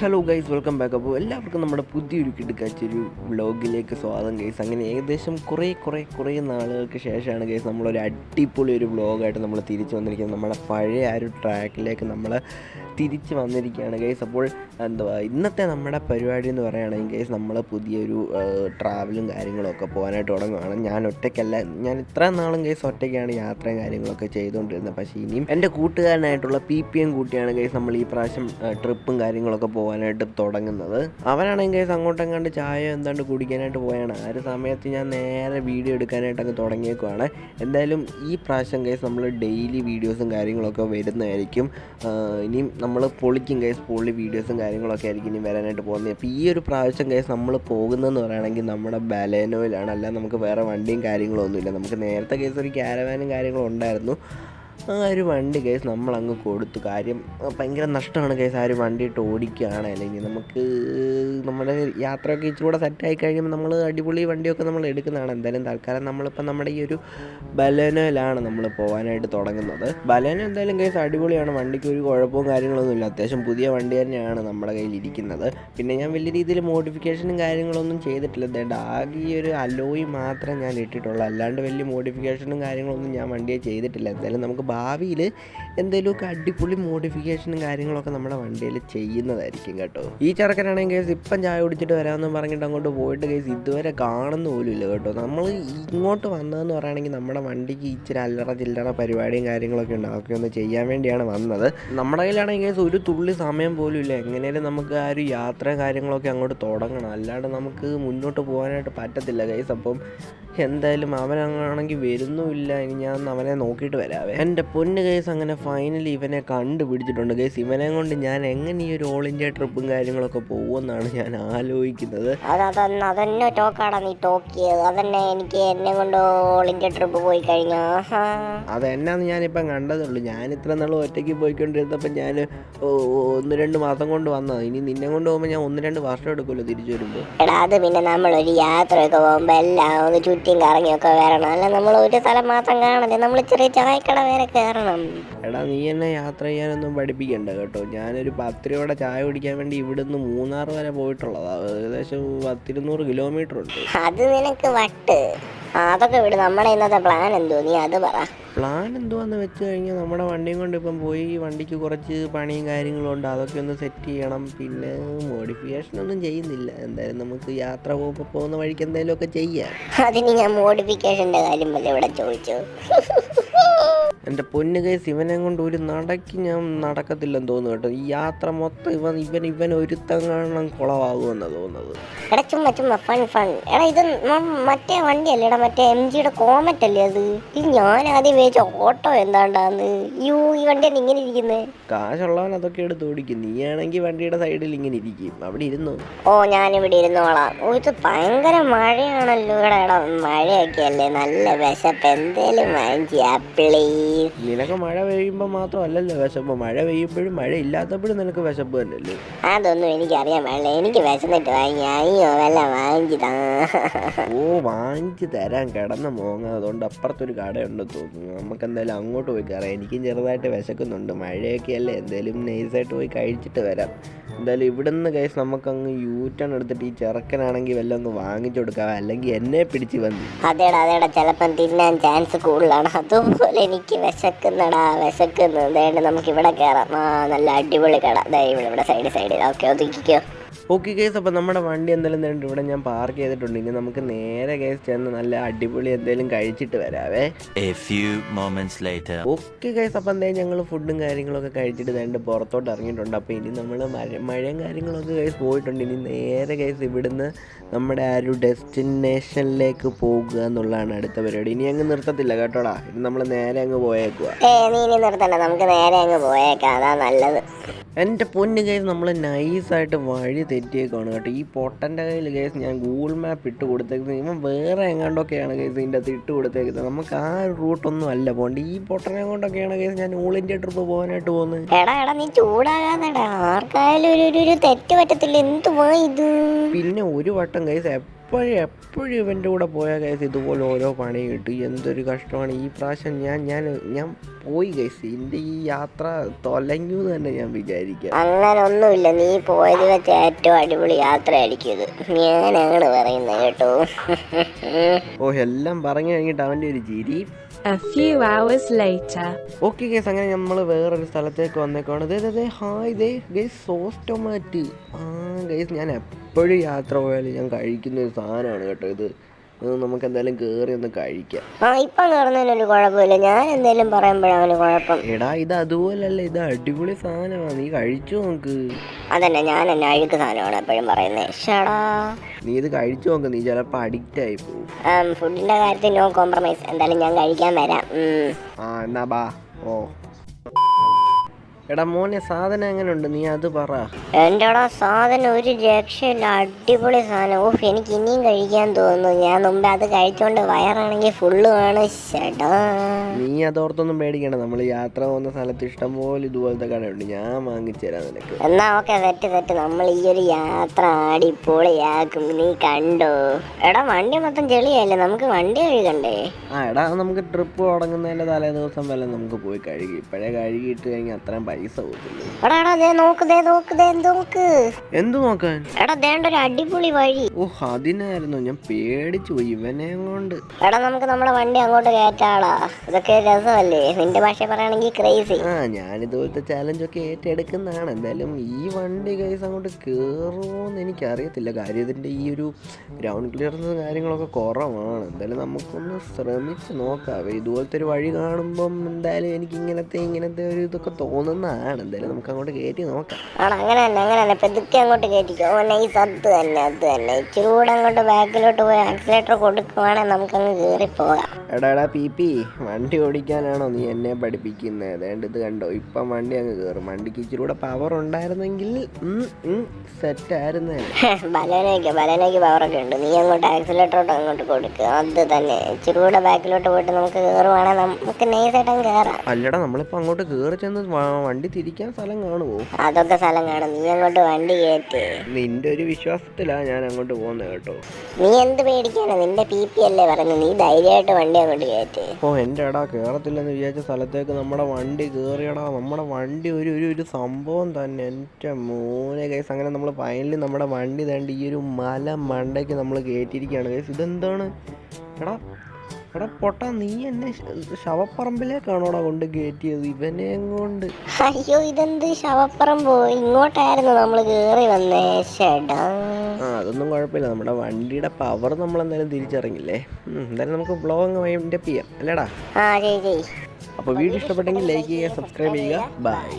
Hello guys welcome back. അപ്പോൾ എല്ലാവർക്കും നമ്മുടെ പുതിയൊരു കിടക്കാച്ചൊരു വ്ളോഗിലേക്ക് സ്വാഗതം ഗൈസ്. അങ്ങനെ ഏകദേശം കുറേ കുറേ കുറേ നാളുകൾക്ക് ശേഷമാണ് ഗൈസ് നമ്മളൊരു അടിപൊളി ഒരു വ്ളോഗായിട്ട് നമ്മൾ തിരിച്ചു വന്നിരിക്കുന്നത്. നമ്മുടെ പഴയ ആ ഒരു ട്രാക്കിലേക്ക് നമ്മൾ തിരിച്ച് വന്നിരിക്കുകയാണ് ഗൈസ് അപ്പോൾ എന്തുവാ ഇന്നത്തെ നമ്മുടെ പരിപാടി എന്ന് പറയുകയാണെങ്കിൽ ഗൈസ് നമ്മൾ പുതിയൊരു ട്രാവലും കാര്യങ്ങളൊക്കെ പോകാനായിട്ട് തുടങ്ങുകയാണ്. ഞാൻ ഒറ്റയ്ക്കല്ല ഞാൻ ഇത്ര നാളും ഗൈസ് ഒറ്റയ്ക്കാണ് യാത്രയും കാര്യങ്ങളൊക്കെ ചെയ്തുകൊണ്ടിരുന്നത്. പക്ഷേ ഇനിയും എന്റെ കൂട്ടുകാരനായിട്ടുള്ള പി പി എം കൂട്ടിയാണ് ഗൈസ് നമ്മൾ ഈ പ്രാവശ്യം ട്രിപ്പും കാര്യങ്ങളൊക്കെ പോകാനായിട്ട് തുടങ്ങുന്നത്. അവനാണെങ്കിൽ ഗൈസ് അങ്ങോട്ടും കണ്ട് ചായ എന്താണ്ട് കുടിക്കാനായിട്ട് പോയാണ്. ആ ഒരു സമയത്ത് ഞാൻ നേരെ വീഡിയോ എടുക്കാനായിട്ട് അങ്ങ് തുടങ്ങിയേക്കുവാണ്. എന്തായാലും ഈ പ്രാവശ്യം ഗൈസ് നമ്മൾ ഡെയിലി വീഡിയോസും കാര്യങ്ങളൊക്കെ വരുന്നതായിരിക്കും. ഇനിയും നമ്മൾ പൊളിക്കും കേസ് പൊളി വീഡിയോസും കാര്യങ്ങളൊക്കെ ആയിരിക്കും ഇനി വരാനായിട്ട് പോകുന്നത്. അപ്പോൾ ഈ ഒരു പ്രാവശ്യം കേസ് നമ്മൾ പോകുന്നതെന്ന് പറയുകയാണെങ്കിൽ നമ്മുടെ ബലേനോയിലാണ് അല്ലാതെ നമുക്ക് വേറെ വണ്ടിയും കാര്യങ്ങളൊന്നുമില്ല. നമുക്ക് നേരത്തെ കേസ് ഒരു ക്യാരവാനും കാര്യങ്ങളും ഉണ്ടായിരുന്നു. ആ ഒരു വണ്ടി കേസ് നമ്മളങ്ങ് കൊടുത്തു. കാര്യം ഭയങ്കര നഷ്ടമാണ് കേസ് ആ ഒരു വണ്ടി ഇട്ട് ഓടിക്കുകയാണ്. അല്ലെങ്കിൽ നമുക്ക് നമ്മുടെ യാത്രയൊക്കെ ഇച്ചിരി കൂടെ സെറ്റായി കഴിയുമ്പോൾ നമ്മൾ അടിപൊളി വണ്ടിയൊക്കെ നമ്മൾ എടുക്കുന്നതാണ്. എന്തായാലും തൽക്കാലം നമ്മളിപ്പോൾ നമ്മുടെ ഈ ഒരു ബലനോയിലാണ് നമ്മൾ പോകാനായിട്ട് തുടങ്ങുന്നത്. ബലനോ എന്തായാലും കേസ് അടിപൊളിയാണ്. വണ്ടിക്ക് ഒരു കുഴപ്പവും കാര്യങ്ങളൊന്നും ഇല്ല. അത്യാവശ്യം പുതിയ വണ്ടി തന്നെയാണ് നമ്മുടെ കയ്യിൽ ഇരിക്കുന്നത്. പിന്നെ ഞാൻ വലിയ രീതിയിൽ മോഡിഫിക്കേഷനും കാര്യങ്ങളൊന്നും ചെയ്തിട്ടില്ല. എന്താണ്ട് ആകെ ഈ ഒരു അലോയി മാത്രമേ ഞാൻ ഇട്ടിട്ടുള്ളൂ. അല്ലാണ്ട് വലിയ മോഡിഫിക്കേഷനും കാര്യങ്ങളൊന്നും ഞാൻ വണ്ടിയെ ചെയ്തിട്ടില്ല. എന്തായാലും നമുക്ക് ഭാവിയിൽ എന്തെങ്കിലുമൊക്കെ അടിപൊളി മോഡിഫിക്കേഷനും കാര്യങ്ങളൊക്കെ നമ്മുടെ വണ്ടിയിൽ ചെയ്യുന്നതായിരിക്കും കേട്ടോ. ഈ ചെറുക്കനാണെങ്കിൽ കേസ് ഇപ്പം ചായ കുടിച്ചിട്ട് വരാമെന്ന് പറഞ്ഞിട്ട് അങ്ങോട്ട് പോയിട്ട് കേസ് ഇതുവരെ കാണുന്ന പോലും ഇല്ല കേട്ടോ. നമ്മൾ ഇങ്ങോട്ട് വന്നതെന്ന് പറയുകയാണെങ്കിൽ നമ്മുടെ വണ്ടിക്ക് ഇച്ചിരി അല്ലറ ചില്ലറ പരിപാടിയും കാര്യങ്ങളൊക്കെ ഉണ്ട്. അതൊക്കെ ഒന്ന് ചെയ്യാൻ വേണ്ടിയാണ് വന്നത്. നമ്മുടെ കയ്യിലാണെങ്കിൽ കേസ് ഒരു തുള്ളി സമയം പോലും ഇല്ല. എങ്ങനെയാലും നമുക്ക് ആ ഒരു യാത്ര കാര്യങ്ങളൊക്കെ അങ്ങോട്ട് തുടങ്ങണം. അല്ലാണ്ട് നമുക്ക് മുന്നോട്ട് പോകാനായിട്ട് പറ്റത്തില്ല കേസ് അപ്പം എന്തായാലും അവനങ്ങാണെങ്കിൽ വരുന്നുമില്ല. ഇനി ഞാൻ അവനെ നോക്കിയിട്ട് വരാവേ. എന്റെ പൊന്ന് കേസ് അങ്ങനെ ഫൈനലി ഇവനെ കണ്ടുപിടിച്ചിട്ടുണ്ട്. കേസ് ഇവനെ കൊണ്ട് ഞാൻ എങ്ങനെ ഈ ഒരു ഓൾ ഇന്ത്യ ട്രിപ്പും കാര്യങ്ങളൊക്കെ പോകുമെന്നാണ് ഞാൻ ആലോചിക്കുന്നത്. അതന്നെ അതന്നെ ടോക്കാടാ നീ ടോക്കിയത്. അതന്നെ എനിക്ക് എന്നെ കൊണ്ട് ഓൾ ഇന്ത്യ ട്രിപ്പ് പോയി കഴിഞ്ഞാ. അതെന്നാന്ന് ഞാനിപ്പം കണ്ടതുള്ളൂ ഞാൻ ഇത്ര നാൾ ഒറ്റയ്ക്ക് പോയിക്കൊണ്ടിരുന്നപ്പം ഞാൻ ഒന്ന് രണ്ട് മാസം കൊണ്ട് വന്നത്. ഇനി നിന്നെ കൊണ്ട് പോകുമ്പോൾ ഞാൻ ഒന്ന് രണ്ട് വർഷം എടുക്കുമല്ലോ തിരിച്ചു വരുമ്പോൾ എടാ അത് പിന്നെ നമ്മളൊരു യാത്രയൊക്കെ പോകുമ്പോൾ എല്ലാം ഒന്ന് ചുറ്റും കറങ്ങിയൊക്കെ വരണം. അല്ല നമ്മൾ ഒരു സ്ഥലം മാത്രം കാണല്ലേ നമ്മൾ ചെറിയ ചായക്കട വരെ കയറണം എടാ നീ എന്നെ യാത്ര ചെയ്യാനൊന്നും പഠിപ്പിക്കണ്ട കേട്ടോ. ഞാനൊരു പത്ത് രൂപയുടെ ചായ കുടിക്കാൻ വേണ്ടി ഇവിടുന്ന് മൂന്നാർ വരെ പോയിട്ടുള്ളതാ. ഏകദേശം പത്തിരുന്നൂറ് കിലോമീറ്റർ ഉണ്ട്. അത് നിനക്ക് വട്ട്. അതൊക്കെ വിട്. നമ്മുടെ ഇന്നത്തെ പ്ലാൻ എന്തോ നീ അത് പറ. പ്ലാൻ എന്തുവാന്ന് വെച്ച് കഴിഞ്ഞാൽ നമ്മുടെ വണ്ടിയും കൊണ്ട് ഇപ്പം പോയി വണ്ടിക്ക് കുറച്ച് പണിയും കാര്യങ്ങളും ഉണ്ട്. അതൊക്കെ ഒന്ന് സെറ്റ് ചെയ്യണം. പിന്നെ മോഡിഫിക്കേഷൻ ഒന്നും ചെയ്യുന്നില്ല. എന്തായാലും നമുക്ക് യാത്ര പോകുമ്പോൾ പോകുന്ന വഴിക്ക് എന്തെങ്കിലുമൊക്കെ ചെയ്യാം. അതിന് ഞാൻ മോഡിഫിക്കേഷന്റെ കാര്യം വല്ല ഇവിടെ ചോദിച്ചു? എന്റെ പൊന്നു കേസ് ഇവനെ കൊണ്ട് ഒരു നടക്ക് ഞാൻ നടക്കത്തില്ലെന്ന് തോന്നുന്നു കേട്ടോ. ഈ യാത്ര മൊത്തം ഇവൻ ഇവൻ ഇവൻ ഒരുത്തം കാണണം കുളമാകുമെന്നാണ് തോന്നുന്നത്. എടാ ചുമ്മാ ചുമ്മാ ഫൺ ഫൺ എടാ ഇത് മറ്റേ വണ്ടിയല്ലേ എടാ മറ്റേ എം ജിയുടെ കോമറ്റ് അല്ലേ അത്? ഇത് ഞാൻ ആദ്യം വേച്ച ഓട്ടോ എന്താണ്ടാന്ന്. യൂ ഈ വണ്ടിയാണ് ഇങ്ങനെ ഇരിക്കുന്നത് കാശുള്ളവൻ അതൊക്കെ എടുത്ത് ഓടിക്കും. നീയാണെങ്കിൽ വണ്ടിയുടെ സൈഡിൽ ഇങ്ങനെ ഇരിക്കും. അവിടെ ഇരുന്നു? ഓ ഞാനിവിടെ ഇരുന്നോളാം. ഓ ഇത് ഭയങ്കര മഴയാണല്ലോ. ഇവിടെ എടാ മഴയൊക്കെ അല്ലേ നല്ല വിശപ്പ്. എന്തേലും വാങ്ങിയാ പ്ലീസ് നിനക്ക് മഴ പെയ്യുമ്പോൾ മാത്രമല്ലല്ലോ വിശപ്പ്. മഴ പെയ്യുമ്പോഴും മഴ ഇല്ലാത്തപ്പോഴും നിനക്ക് വിശപ്പ് തന്നെയല്ലേ? അതൊന്നും എനിക്കറിയാൻ പാടില്ല. എനിക്ക് വിശന്നിട്ട് വാങ്ങി. അയ്യോ വല്ല വാങ്ങിച്ചു ഓ വാങ്ങിച്ചു തരാൻ കിടന്ന മോങ്ങ അതുകൊണ്ട് അപ്പുറത്തൊരു കടയുണ്ടെന്ന് തോന്നുന്നു. നമുക്ക് എന്തായാലും അങ്ങോട്ട് പോയി കയറാം. എനിക്കും ചെറുതായിട്ട് വിശക്കുന്നുണ്ട്. മഴയൊക്കെ അല്ലേ എന്തായാലും നൈസായിട്ട് പോയി കഴിച്ചിട്ട് വരാം. എന്തായാലും ഇവിടുന്ന് കേസ് നമുക്കങ്ങ് യൂ ടേൺ എടുത്തിട്ട് ഈ ചെറുക്കനാണെങ്കിൽ വല്ല ഒന്ന് വാങ്ങിച്ചു കൊടുക്കാം. അല്ലെങ്കിൽ എന്നെ പിടിച്ച് വന്നു. അതേടാ അതേടാ. ചിലപ്പം തിന്നാൻ ചാൻസ് കൂടുതലാണ്. അതുപോലെ എനിക്ക് വിശക്കുന്നടാ വിശക്കുന്നു. നമുക്ക് ഇവിടെ കയറാം ആ നല്ല അടിപൊളി കട. ഇവിടെ ഇവിടെ സൈഡ് സൈഡിൽ ഓക്കെ ഒതുക്കിക്കോ. ഓക്കെ കേസ് അപ്പോൾ നമ്മുടെ വണ്ടി എന്തായാലും നേരിട്ട് ഇവിടെ ഞാൻ പാർക്ക് ചെയ്തിട്ടുണ്ട്. ഇനി നമുക്ക് നേരെ കേസ് ചെന്ന് നല്ല അടിപൊളി എന്തെങ്കിലും കഴിച്ചിട്ട് വരാവേ. ഓക്കെ ഗൈസ് അപ്പം എന്തായാലും ഞങ്ങൾ ഫുഡും കാര്യങ്ങളൊക്കെ കഴിച്ചിട്ട് നേരിട്ട് പുറത്തോട്ട് ഇറങ്ങിയിട്ടുണ്ട്. അപ്പോൾ ഇനി നമ്മൾ മഴ മഴയും കാര്യങ്ങളൊക്കെ ഗൈസ് പോയിട്ടുണ്ട്. ഇനി നേരെ ഗൈസ് ഇവിടുന്ന് നമ്മുടെ ആ ഒരു ഡെസ്റ്റിനേഷനിലേക്ക് പോകുക എന്നുള്ളതാണ് അടുത്ത പരിപാടി. ഇനി അങ്ങ് നിർത്തത്തില്ല കേട്ടോടാ. ഇനി നമ്മൾ നേരെ അങ്ങ് പോയേക്കുക ഏ നീ ഇനി നിർത്തണ്ട. നമുക്ക് നേരെ അങ്ങ് പോയേക്കാം. അതാ നല്ലത്. എന്റെ പൊന്ന് കേസ് നമ്മൾ നൈസായിട്ട് വഴി തെറ്റിയേക്കാണ് കേട്ടോ. ഈ പൊട്ടന്റെ കയ്യിൽ കേസ് ഞാൻ ഗൂഗിൾ മാപ്പ് ഇട്ട് കൊടുത്തേക്കുന്നത് ഇവൻ വേറെ എങ്ങാണ്ടൊക്കെയാണ് കേസ് ഇതിന്റെ അകത്ത് ഇട്ട് കൊടുത്തേക്കുന്നത്. നമുക്ക് ആ റൂട്ടൊന്നും അല്ല പോകേണ്ടത്. ഈ പൊട്ടനെ കൊണ്ടൊക്കെയാണ് കേസ് ഞാൻ ഓൾ ഇന്ത്യ ട്രിപ്പ് പോകാനായിട്ട് പോകുന്നത്. എടാ എടാ നീ ആർക്കായാലും ഒരു ഒരു ഒരു തെറ്റ് പറ്റത്തില്ല. എന്തുവാ ഇത്? പിന്നെ ഒരു വട്ടം കേസ് എപ്പോഴും എപ്പോഴും ഇവന്റെ കൂടെ പോയ കേസ് ഇതുപോലെ ഓരോ പണി കിട്ടും. എന്തൊരു കഷ്ടമാണ്. ഈ പ്രാവശ്യം ഞാൻ ഞാൻ ഞാൻ പോയി കേസ് എന്റെ ഈ യാത്ര തൊലഞ്ഞു എന്ന് തന്നെ ഞാൻ വിചാരിക്കാം. അങ്ങനെ ഒന്നുമില്ല. നീ പോയത് വെച്ച ഏറ്റവും അടിപൊളി യാത്രയായിരിക്കും ഇത്. ഞാനാണ് പറയുന്നത് കേട്ടോ. ഓ എല്ലാം പറഞ്ഞു കഴിഞ്ഞിട്ട് അവന്റെ ഒരു ചിരി. A few hours later. Okay guys, അങ്ങനെ നമ്മൾ വേറൊരു സ്ഥലത്തേക്ക് വന്നേക്കാണ്. ദേ ദേ, ഹായ് ദേ ഗൈസ് സോസ് ആ ഗൈസ് ഞാൻ എപ്പോഴും യാത്ര പോയാലും ഞാൻ കഴിക്കുന്ന ഒരു സാധനമാണ് കേട്ടോ ഇത്. നമുക്ക് എന്തായാലും കേറി ഒന്ന് കഴിക്കാം. ആ ഇപ്പൊ നടന്നതിനൊരു കുഴപ്പമില്ല. ഞാൻ എന്തെങ്കിലും പറയുമ്പോഴവന് കുഴപ്പം. എടാ ഇത് അതുപോലല്ല. ഇത് അടിപൊളി സാധനമാണ് നീ കഴിച്ചു നോക്ക്. അതന്നെ ഞാൻ എന്നെ അഴുക്ക് സാധനമാണ് എപ്പോഴും പറയുന്നത് ഷടാ. നീ ഇത് കഴിച്ചു നോക്ക്. നീ ചിലപ്പോ അഡിക്റ്റ് ആയി പോകും. ഫുഡിന്റെ കാര്യത്തിൽ നോ കോംപ്രമൈസ് എന്തായാലും ഞാൻ കഴിക്കാൻ വരാം. ഉം. ആ എന്നാ ബാ. ഓ. എടാ മോനെ സാധനം എങ്ങനെ ഉണ്ട് നീ അത് പറ. എന്റെടാ സാധനം ഒരു രക്ഷയില്ല. അടിപൊളി സാധനം. ഓഫ് എനിക്ക് ഇനിയും കഴിക്കാൻ തോന്നുന്നു. ഞാൻ മുമ്പേ അത് കഴിച്ചോണ്ട് വയറാണെങ്കിൽ ഫുള്ള് ഷടാ നീ അതോർത്തൊന്നും പേടിക്കണ്ട. നമ്മൾ യാത്ര പോകുന്ന സ്ഥലത്ത് ഇഷ്ടംപോലെ ഇതുപോലത്തെ കടയുണ്ട്. ഞാൻ വാങ്ങിച്ചു തരാം നിനക്ക്. എന്നാ ഓക്കെ സെറ്റ് സെറ്റ് നമ്മൾ ഈ ഒരു യാത്ര അടിപൊളിയാക്കും. നീ കണ്ടോ? എടാ വണ്ടി മൊത്തം ചെളിയല്ലേ നമുക്ക് വണ്ടി കഴുകണ്ടേ? ആ എടാ നമുക്ക് ട്രിപ്പ് തുടങ്ങുന്നതിന്റെ തലേ ദിവസം വല്ല നമുക്ക് പോയി കഴുകി. ഇപ്പോഴേ കഴുകിയിട്ട് കഴിഞ്ഞാൽ അത്രയും പൈസ എടാ എടാ ദേ നോക്ക് ദേ നോക്ക് ദേ നോക്ക്? എന്തു നോക്കാൻ? എടാ ദേണ്ട ഒരു അടിപൊളി വഴി. ഓ അതിനായിരുന്നു. ഞാൻ പേടിച്ചു പോയി ഇവനെ കൊണ്ട്. എടാ നമുക്ക് നമ്മുടെ വണ്ടി അങ്ങോട്ട് കയറ്റാളാ ഇതൊക്കെ രസമല്ലേ? നിന്റെ ഭാഷ പറയുകയാണെങ്കിൽ ക്രേസി ആ ഞാൻ ഇതുപോലത്തെ ചാലഞ്ചൊക്കെ ഏറ്റെടുക്കുന്നതാണ്. എന്തായാലും ഈ വണ്ടി കൈസ് അങ്ങോട്ട് കയറുമോയെന്ന് എനിക്കറിയത്തില്ല. കാര്യം ഇതിന്റെ ഈ ഒരു ഗ്രൗണ്ട് ക്ലിയറൻസ് കാര്യങ്ങളൊക്കെ കുറവാണ്. എന്തായാലും നമുക്കൊന്ന് ശ്രമിച്ച് നോക്കാം. ഇതുപോലത്തെ ഒരു വഴി കാണുമ്പം എന്തായാലും എനിക്ക് ഇങ്ങനത്തെ ഇങ്ങനത്തെ ഒരു ഇതൊക്കെ തോന്നുന്നതാണ് എന്തായാലും നമുക്ക് അങ്ങോട്ട് കയറ്റി നോക്കാം. അങ്ങനെ തന്നെ അങ്ങനെ തന്നെ. പെതുക്കെ അങ്ങോട്ട് കയറ്റിക്കോ നൈസ് അത് തന്നെ അത് തന്നെ. ഇച്ചിരി കൂടെ അങ്ങോട്ട് ബാക്കിലോട്ട് പോയി ആക്സിലേറ്റർ കൊടുക്കുവാണെങ്കിൽ നമുക്ക് അങ്ങ് കയറി പോകാം. എടാ എടാ പി പി വണ്ടി ഓടിക്കാനാണോ നീ എന്നെ പഠിപ്പിക്കുന്നത് അതേണ്ട ഇത് കണ്ടോ? ഇപ്പം വണ്ടി അങ്ങ് കയറും വണ്ടിക്ക് ഇച്ചിരി കൂടെ പവർ ഉണ്ടായിരുന്നെങ്കിൽ സെറ്റ് സെറ്റായിരുന്നേ ബലനേക്ക് ബലനയ്ക്ക് പവറൊക്കെ ഉണ്ട്. നീ അങ്ങോട്ട് ആക്സിലേറ്ററോട്ട് അങ്ങോട്ട് കൊടുക്കുക അത് തന്നെ. ഇച്ചിരി കൂടെ ബാക്കിലോട്ട് പോയിട്ട് നമുക്ക് കയറുവാണെങ്കിൽ നമുക്ക് നൈസായിട്ട് അങ്ങ് കയറാം അല്ലടാ നമ്മളിപ്പോൾ അങ്ങോട്ട് കയറി ചെന്ന് വണ്ടി തിരിക്കാൻ സ്ഥലം കാണുമോ അതൊക്കെ സ്ഥലം കാണും. നീ അങ്ങോട്ട് വണ്ടി കയറ്റ്. നിന്റെ ഒരു വിശ്വാസത്തിലാ ഞാൻ അങ്ങോട്ട് പോകുന്നത് കേട്ടോ. നീ എന്ത് പേടിക്കാനാ? നിന്റെ പി പി അല്ലേ പറഞ്ഞു നീ ധൈര്യമായിട്ട് വണ്ടി അങ്ങോട്ട് കയറ്റ്. ഓ എന്റെ എടാ കേറത്തില്ലെന്ന് വിചാരിച്ച സ്ഥലത്തേക്ക് നമ്മുടെ വണ്ടി കേറിയടാ. നമ്മുടെ വണ്ടി ഒരു ഒരു ഒരു സംഭവം തന്നെ. എന്റെ മോനെ കേസ് അങ്ങനെ നമ്മൾ ഫൈനലി നമ്മുടെ വണ്ടി തേണ്ട ഈ ഒരു മല മണ്ടയ്ക്ക് നമ്മൾ കയറ്റിയിരിക്കുകയാണ് കേസ് ഇതെന്താണ്? എടാ എടാ പൊട്ട നീ എന്നെ ശവപ്പറമ്പിലേക്കാണോടാ കൊണ്ട് കയറ്റിയത് ഇവനെ കൊണ്ട് അയ്യോ ഇതെന്ത് ശവപ്പറമ്പോ? ഇങ്ങോട്ടായിരുന്നു നമ്മൾ കേറി വന്നേ. ശടാ. ആ അതൊന്നും കുഴപ്പമില്ല. നമ്മുടെ വണ്ടിയുടെ പവർ നമ്മൾ എന്തായാലും തിരിച്ചറിഞ്ഞില്ലേ എന്തായാലും നമുക്ക് വ്ളോഗ് അങ്ങ് വൈൻഡപ്പ് ചെയ്യാം. അല്ലേടാ? ആ ജയ് ജയ്. അപ്പോൾ വീഡിയോ ഇഷ്ടപ്പെട്ടെങ്കിൽ ലൈക്ക് ചെയ്യുക സബ്സ്ക്രൈബ് ചെയ്യുക. ബൈ